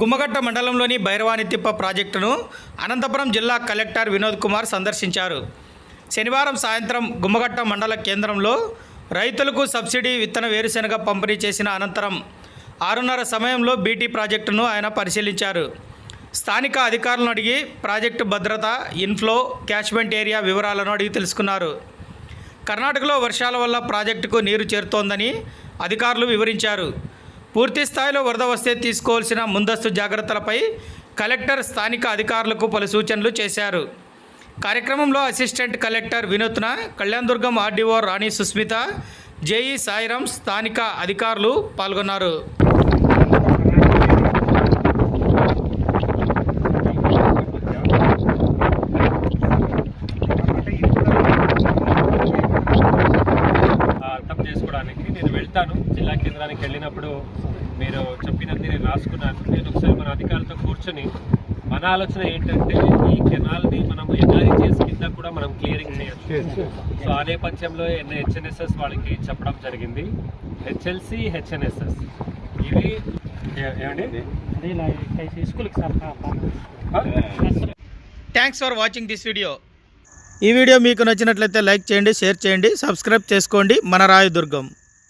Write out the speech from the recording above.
గుమ్మగట్ట మండలంలోని భైరవానితిప్ప ప్రాజెక్టును అనంతపురం జిల్లా కలెక్టర్ వినోద్ కుమార్ సందర్శించారు. శనివారం సాయంత్రం గుమ్మగట్ట మండల కేంద్రంలో రైతులకు సబ్సిడీ విత్తన వేరుశెనగ పంపిణీ చేసిన అనంతరం ఆరున్నర సమయంలో బీటీ ప్రాజెక్టును ఆయన పరిశీలించారు. స్థానిక అధికారులను అడిగి ప్రాజెక్టు భద్రత ఇన్ఫ్లో క్యాచ్మెంట్ ఏరియా వివరాలను అడిగి తెలుసుకున్నారు. కర్ణాటకలో వర్షాల వల్ల ప్రాజెక్టుకు నీరు చేరుతోందని అధికారులు వివరించారు. పూర్తి స్థాయిలో వరద వస్తే తీసుకోవాల్సిన ముందస్తు జాగ్రత్తలపై కలెక్టర్ స్థానిక అధికారులకు పలు సూచనలు చేశారు. కార్యక్రమంలో assistant collector Vinutna Kalyandurg RDO Rani Susmitha JE Sairam స్థానిక అధికారులు పాల్గొన్నారు. నేను వెళ్తాను. జిల్లా కేంద్రానికి వెళ్ళినప్పుడు మీరు చెప్పినది నేను రాసుకున్నాను. నేను ఒకసారి మన అధికారులతో కూర్చొని మన ఆలోచన ఏంటంటే ఈ కెనాల్ని మనం ఎన్ఆర్ఈ చేసి కింద కూడా మనం క్లియరింగ్ చేయొచ్చు. సో ఆ నేపథ్యంలో హెచ్ఎన్ఎస్ఎస్ వాళ్ళకి చెప్పడం జరిగింది. HLC HNSS. ఇవి thanks for watching this video ఈ వీడియో మీకు నచ్చినట్లయితే లైక్ చేయండి షేర్ చేయండి సబ్స్క్రైబ్ చేసుకోండి. మన రాయదుర్గం.